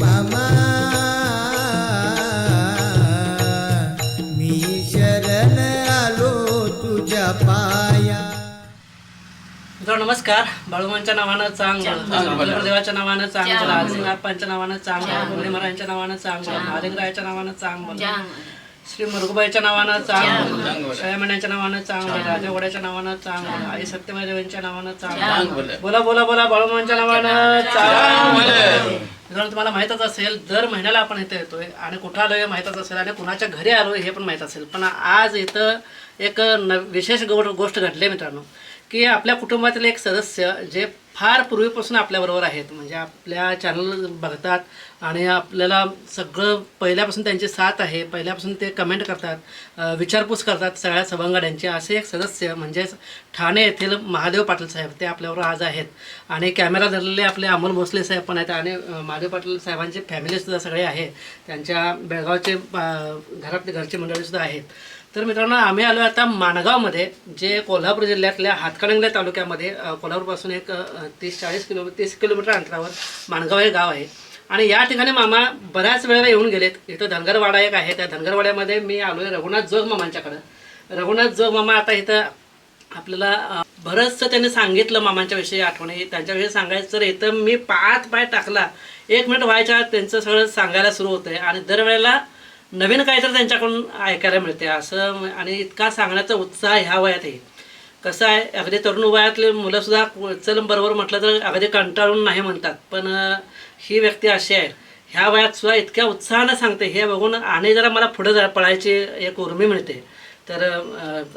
मामा मी शरण आलो तुझ्या पाया. मित्रांनो नमस्कार. बाळूमांच्या नावानं चांगलं देवाच्या नावानं चांगलं आलसिंग आप्पांच्या नावानं चांगलं मुरली महाराजांच्या नावानं चांगलं महालिंगरायाच्या नावानं चांगलं. श्री मुरगुबाईच्या नावानं चांगलं. शयामण्याच्या नावानं चांगलं. राजावड्याच्या नावानं चांगलं. आई सत्यमाई देवींच्या नावानं चांगलं. बोला बोला बोला बाळूमांच्या नावानं चांगलं. मित्रांनो तुम्हाला माहीतच असेल दर महिन्याला आपण इथं येतोय आणि कुठं आलोय माहीतच असेल आणि कुणाच्या घरी आलोय हे पण माहीत असेल. पण आज इथं एक न विशेष गो- गोष्ट घडली मित्रांनो की आपल्या कुटुंबातील एक सदस्य जे फार पूर्वीपासून आपल्याबरोबर आहेत म्हणजे आपल्या चॅनल बघतात आणि आपल्याला सगळं पहिल्यापासून त्यांची साथ आहे पहिल्यापासून ते कमेंट करतात विचारपूस करतात सगळ्या सभांगड्यांचे. असे एक सदस्य म्हणजेच ठाणे येथील महादेव पाटील साहेब ते आपल्यावर आज आहेत. आणि कॅमेरा धरलेले आपले अमोल भोसले साहेब पण आहेत आणि महादेव पाटील साहेबांची फॅमिलीसुद्धा सगळे आहे त्यांच्या बेळगावचे घरातले घरचे मंडळीसुद्धा आहेत. तर मित्रांनो आम्ही आलो आता माणगावमध्ये जे कोल्हापूर जिल्ह्यातल्या हातकणंगले तालुक्यामध्ये कोल्हापूरपासून एक तीस चाळीस किलो तीस किलोमीटर अंतरावर माणगाव हे गाव आहे. आणि या ठिकाणी मामा बऱ्याच वेळेला येऊन गेलेत. इथं धनगरवाडा एक आहे. त्या धनगरवाड्यामध्ये मी आलो आहे रघुनाथ जोग मामांच्याकडं. रघुनाथ जोग मामा आता इथं आपल्याला बरंचसं त्यांनी सांगितलं मामांच्याविषयी आठवणी. त्यांच्याविषयी सांगायचं तर इथं मी पाच पाय टाकला. एक मिनिट व्हायच्या त्यांचं सगळं सांगायला सुरू होतं आहे आणि दरवेळेला नवीन काहीतरी त्यांच्याकडून ऐकायला मिळते असं आणि इतका सांगण्याचा उत्साह ह्या वयात आहे कसं आहे अगदी तरुण वयातले मुलंसुद्धा चल बरोबर म्हटलं तर अगदी कंटाळून नाही म्हणतात. पण ही व्यक्ती अशी आहे. ह्या वयात सुद्धा इतक्या उत्साहानं सांगते हे बघून आणि जरा मला पुढे जरा पळायची एक उर्मी मिळते. तर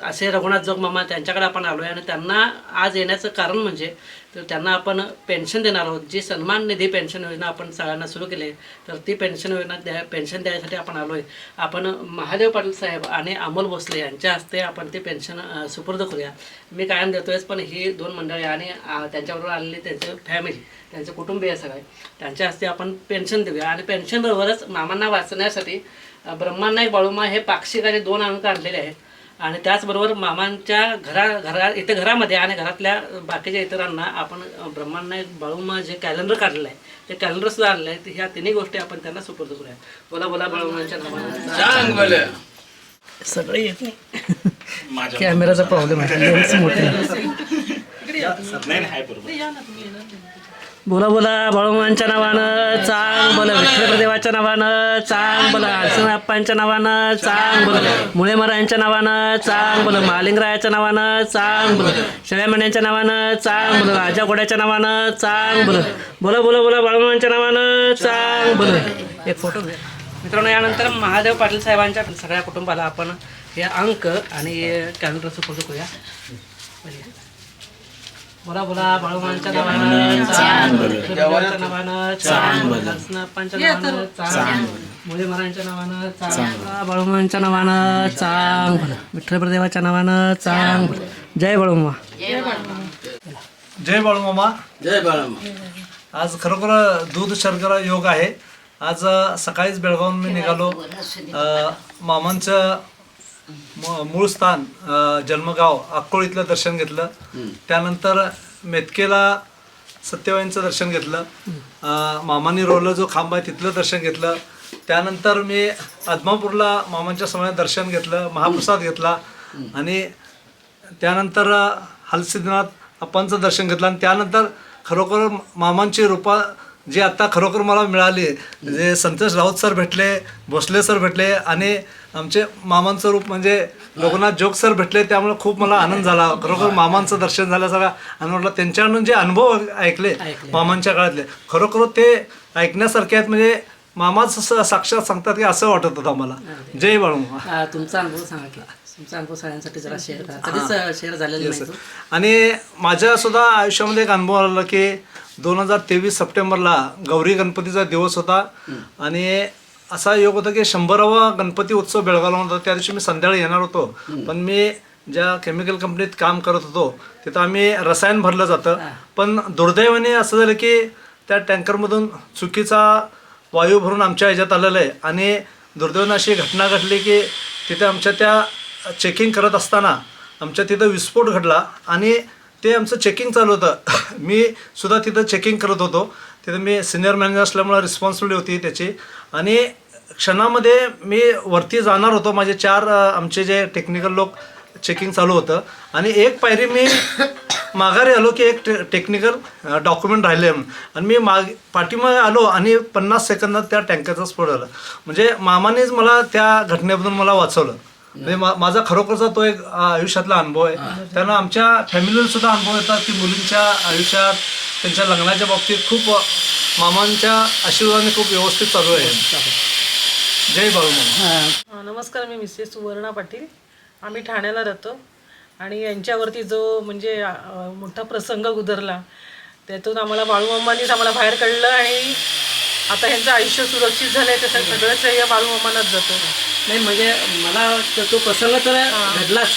असे रघुनाथ जोग मामा त्यांच्याकडे आपण आलो आहे आणि त्यांना आज येण्याचं कारण म्हणजे तर त्यांना आपण पेन्शन देणार आहोत. जी सन्मान निधी पेन्शन योजना आपण सगळ्यांना सुरू केली आहे तर ती पेन्शन योजना द्या पेन्शन द्यायसाठी आपण आलो आहे आपण महादेव पाटील साहेब आणि अमोल भोसले यांच्या हस्ते आपण ती पेन्शन सुपूर्द करूया. मी कायम देतोयच पण ही दोन मंडळी आणि त्यांच्याबरोबर आलेली त्यांचे फॅमिली त्यांचे कुटुंबीय सगळे त्यांच्या हस्ते आपण पेन्शन देऊया. आणि पेन्शनबरोबरच मामांना वाचण्यासाठी ब्रह्मानायक बाळूमा हे पाक्षिक आणि दोन अंक आणलेले आहेत. आणि त्याचबरोबर मामांच्या घरा घरा इथे घरामध्ये आणि घरातल्या बाकीच्या इतरांना आपण ब्रह्मांनायक बाळूमा जे कॅलेंडर काढलेलं आहे ते कॅलेंडर सुद्धा आणलं आहे. ह्या तिन्ही गोष्टी आपण त्यांना सुपूर्द करूया. बोला बोला बाळूमांच्या नावानं. सगळे येत नाही. कॅमेराचा प्रॉब्लेम आहे. मोठी. बोला बोला बाळूमांच्या नावानं चांग बोला विठ्ठलप्रदेवाच्या नावानं चांग बोला आळसिंगप्पांच्या नावानं चांग बोला मुळे महाराजांच्या नावानं चांग बोला महालिंगरायाच्या नावानं चांग बोला शेळ्यामण्यांच्या नावानं चांग बोला राजा घोड्याच्या नावानं चांग बोला. बोला बोला बोला बाळूमांच्या नावानं चांग बोला. एक फोटो मित्रांनो यानंतर महादेव पाटील साहेबांच्या सगळ्या कुटुंबाला आपण हे अंक आणि कॅलेंडरचं फोटो करूया. बोला बोला बाळूमांच्या नावानं चांग देवाच्या नावानं चांग नावानं चांग मुळे महाराजांच्या नावानं चांग बाळूमांच्या नावानं चांग बोला विठ्ठलदेवाच्या नावानं चांग बोला जय बाळूमा जय बाळूमामा. जय बाळमा आज खरोखर दूध शर्करा योग आहे. आज अ, सकाळीच बेळगावून मी निघालो. अ, मामांचं म- मूळ स्थान अ, जन्मगाव अक्कोळीतलं दर्शन घेतलं. त्यानंतर मेतकेला सत्यवाईंचं दर्शन घेतलं. अ, मामांनी रोवलं जो खांब आहे तिथलं दर्शन घेतलं. त्यानंतर मी आदमापूरला मामांच्या समयात दर्शन घेतलं महाप्रसाद घेतला. आणि त्यानंतर अ, हलसिद्धनाथ अप्पांचं दर्शन घेतलं. आणि त्यानंतर खरोखर मामांची रूपा जी आता खरोखर मला मिळाली जे संतोष राऊत सर भेटले भोसले सर भेटले आणि आमचे मामांचं रूप म्हणजे रघुनाथ जोग सर भेटले त्यामुळे खूप मला आनंद झाला. खरोखर मामांचं दर्शन झालं सगळं. आणि म्हटलं त्यांच्याकडून जे अनुभव ऐकले मामांच्या काळातले खरोखर ते ऐकण्यासारखे आहेत. म्हणजे मामाच साक्षात सांगतात की असं वाटत होतं आम्हाला. जय बाळू तुमचा अनुभव सांगा की. तुमचा अनुभव सगळ्यांसाठी जरा शेअर करा. कधीच शेअर झालेला. आणि माझ्या सुद्धा आयुष्यामध्ये एक अनुभव आला की दोन हजार तेवीस सप्टेंबरला गौरी गणपतीचा दिवस होता. आणि असा योग होता की शंभरावा गणपती उत्सव बेळगावला होता. त्या दिवशी मी संध्याकाळी येणार होतो. पण मी ज्या केमिकल कंपनीत काम करत होतो तिथं आम्ही रसायन भरलं जातं. पण दुर्दैवाने असं झालं की त्या टँकरमधून चुकीचा वायू भरून आमच्या ह्याच्यात आलेलं आहे. आणि दुर्दैवाने अशी घटना घडली की तिथे आमच्या त्या चेकिंग करत असताना आमच्या तिथं विस्फोट घडला. आणि ते आमचं चेकिंग चालू होतं. मी सुद्धा तिथं चेकिंग करत होतो. तिथं मी सिनियर मॅनेजर असल्यामुळं रिस्पॉन्सिबिलिटी होती त्याची. आणि क्षणामध्ये मी वरती जाणार होतो. माझे चार आमचे जे टेक्निकल लोक चेकिंग चालू होतं. आणि एक पायरी मी माघारी आलो की एक टेक्निकल डॉक्युमेंट राहिले. आणि मी माग पाठीमागे आलो आणि पन्नास सेकंदात त्या टँकरचा स्फोट झाला म्हणजे मामानेच मला त्या घटनेमधून मला वाचवलं. म्हणजे मा- माझा खरोखरचा तो एक अ, आयुष्यातला अनुभव आहे. त्यांना आमच्या फॅमिलीला सुद्धा अनुभव येतात की मुलींच्या आयुष्यात त्यांच्या लग्नाच्या बाबतीत खूप अ, मामांच्या आशीर्वादाने खूप व्यवस्थित चालू आहे. जय बाळू मामा हां. अ, नमस्कार मी मिसेस सुवर्णा पाटील. आम्ही ठाण्याला राहतो. आणि यांच्यावरती जो म्हणजे अ, मोठा प्रसंग गुदरला त्यातून आम्हाला बाळूमामांनीच आम्हाला बाहेर काढलं आणि आता यांचं आयुष्य सुरक्षित झालं आहे त्याचं सगळं श्रेय बाळूमामांनाच जातं. नाही म्हणजे मला तो प्रसंग तर घडलाच.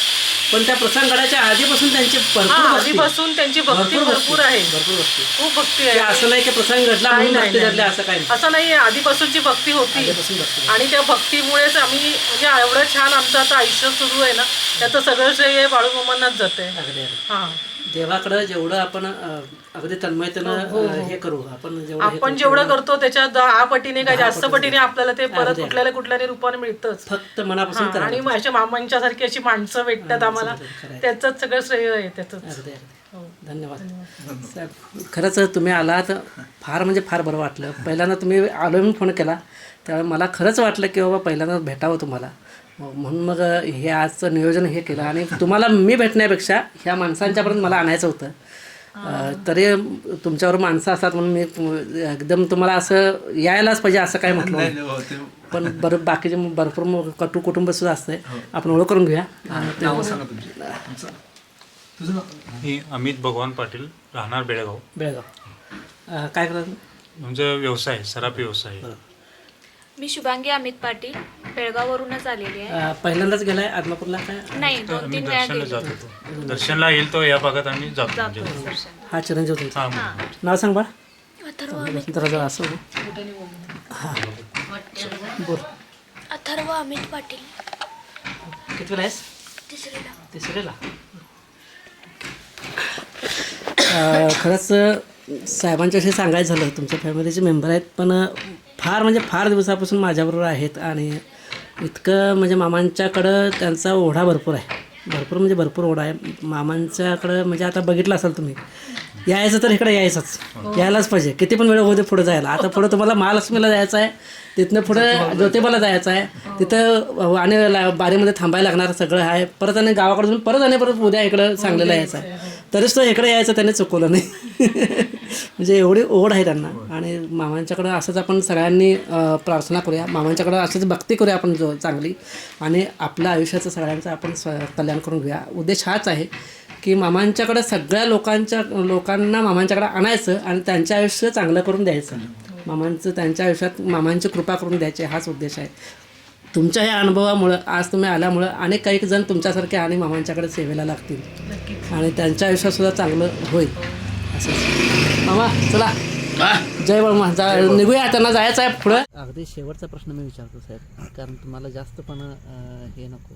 पण त्या प्रसंग घडायच्या आधीपासून त्यांची भरपूर आधीपासून त्यांची भक्ती भरपूर आहे. भरपूर भक्ती. खूप भक्ती आहे. असं नाही की प्रसंग घडला म्हणून भक्ती असं काही नाही. असं नाही आधीपासूनची भक्ती होती. आणि त्या भक्तीमुळेच आम्ही म्हणजे एवढं छान आमचं आता आयुष्य सुरू आहे ना त्याचं सगळं श्रेय बाळूमामांनाच जाते हा. देवाकडं जेवढं आपण अगदी तन्मयतेनं अं, हे करू आपण जेवढं हे आपण जेवढं करतो त्याच्या दहा पटीने काय जास्त पटीने. आपल्याला ते परत अगदी. कुठल्याला कुठल्याने रूपाने मिळतच. फक्त मनापासून हा, आणि माझ्या मामांच्या सारखी अशी माणसं भेटतात आम्हाला. त्याच सगळं श्रेय आहे त्याच धन्यवाद. खरंच तुम्ही आलात फार म्हणजे फार बरं वाटलं. पहिल्यांदा तुम्ही आलो म्हणून फोन केला त्यावेळी मला खरंच वाटलं की बाबा पहिल्यांदा भेटावं तुम्हाला. म्हणून मग हे आजचं नियोजन हे केलं. आणि तुम्हाला मी भेटण्यापेक्षा ह्या माणसांच्यापर्यंत मला आणायचं होतं. तरी तुमच्यावर माणसं असतात म्हणून मी एकदम तुम्हाला असं यायलाच पाहिजे असं काय म्हटलं नाही. पण बरं बाकीचे मग भरपूर मग कटू कुटुंब सुद्धा असते आपण ओळख करून घेऊया. तुमची. तुमचं? मी अमित भगवान पाटील राहणार बेळगाव. बेळगाव. काय करतात म्हणजे व्यवसाय सराफी व्यवसाय आहे. मी शुभांगी अमित पाटील बेळगाववरूनच आलेली आहे. अं, पहिल्यांदाच गेलाय आदमापूरला काय नाही दोन आम्ही तीन वेळा दर्शनला गेली. जात होतो. दर्शनला येईल तो या भागात आम्ही जातो जातो म्हणजे. दर्शन हा चिरंजीव तुमचा. हा मग. नाव सांग बा. अथर्व अमित. जरा जरा असं बोल. बोल. अथर्व अमित पाटील. कितवीला आहेस? तिसरीला. तिसरीला. खरंच साहेबांच्याशी सांगायचं झालं. तुमच्या फॅमिलीचे मेंबर आहेत पण फार म्हणजे फार दिवसापासून माझ्याबरोबर आहेत आणि इतकं म्हणजे मामांच्याकडं त्यांचा ओढा भरपूर आहे. भरपूर म्हणजे भरपूर ओढा आहे. मामांच्याकडं म्हणजे आता बघितलं असाल तुम्ही यायचं तर इकडे यायचंच. यायलाच पाहिजे. किती पण वेळ होते पुढे जायला. आता पुढे तुम्हाला महालक्ष्मीला जायचं आहे. तिथनं पुढे ज्योतिबाला जायचं आहे. तिथं आणि बारीमध्ये थांबायला लागणार सगळं आहे. परत आणि गावाकडून परत आणि परत उद्या इकडं सांगलीला यायचं आहे. तरीच तो इकडे यायचं त्याने चुकवलं नाही. म्हणजे एवढी ओढ आहे त्यांना. आणि मामांच्याकडं असंच आपण सगळ्यांनी प्रार्थना करूया. मामांच्याकडं असंच भक्ती करूया आपण जो चांगली. आणि आपल्या आयुष्याचं सगळ्यांचं आपण स्व कल्याण करून घेऊया. उद्देश हाच आहे की मामांच्याकडे सगळ्या लोकांच्या लोकांना मामांच्याकडे आणायचं आणि त्यांचं आयुष्य चांगलं करून द्यायचं. मामांचं त्यांच्या आयुष्यात मामांची कृपा करून द्यायची हाच उद्देश आहे. तुमच्या या अनुभवामुळं आज तुम्ही आल्यामुळं अनेक काही जण तुमच्यासारखे आणि मामांच्याकडे सेवेला लागतील. आणि त्यांच्या आयुष्यात सुद्धा चांगलं होईल. असं. मामा चला. जय बाळमा जा निघूया त्यांना जायचं आहे पुढं. अगदी शेवटचा प्रश्न मी विचारतो साहेब. कारण तुम्हाला जास्त पण अं, हे नको.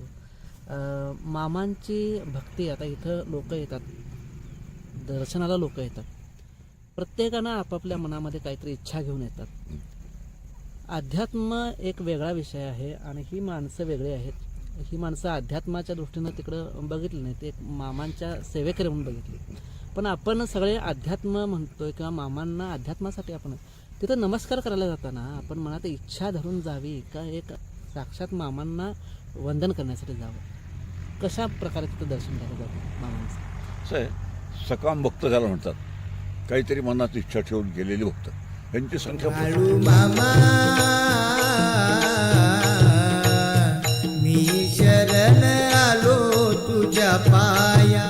मामांची भक्ती आता इथं लोक येतात. दर्शनाला लोक येतात. प्रत्येकानं आपापल्या मनामध्ये काहीतरी इच्छा घेऊन येतात. अध्यात्म एक वेगळा विषय आहे आणि ही माणसं वेगळी आहेत. ही माणसं अध्यात्माच्या दृष्टीनं तिकडं बघितली नाही ते एक मामांच्या सेवेकडे म्हणून बघितली. पण आपण सगळे अध्यात्म म्हणतोय किंवा मामांना अध्यात्मासाठी आपण तिथं नमस्कार करायला जाताना आपण मनात इच्छा धरून जावी का एक साक्षात मामांना वंदन करण्यासाठी जावं? कशा प्रकारे तिथं दर्शन घ्यायला जावं मामांचं? असं आहे. सकाम भक्त झाला म्हणतात काहीतरी मनात इच्छा ठेवून गेलेली भक्त. यांची संख्या बाळू मामा मी शरण आलो तुझ्या पाया.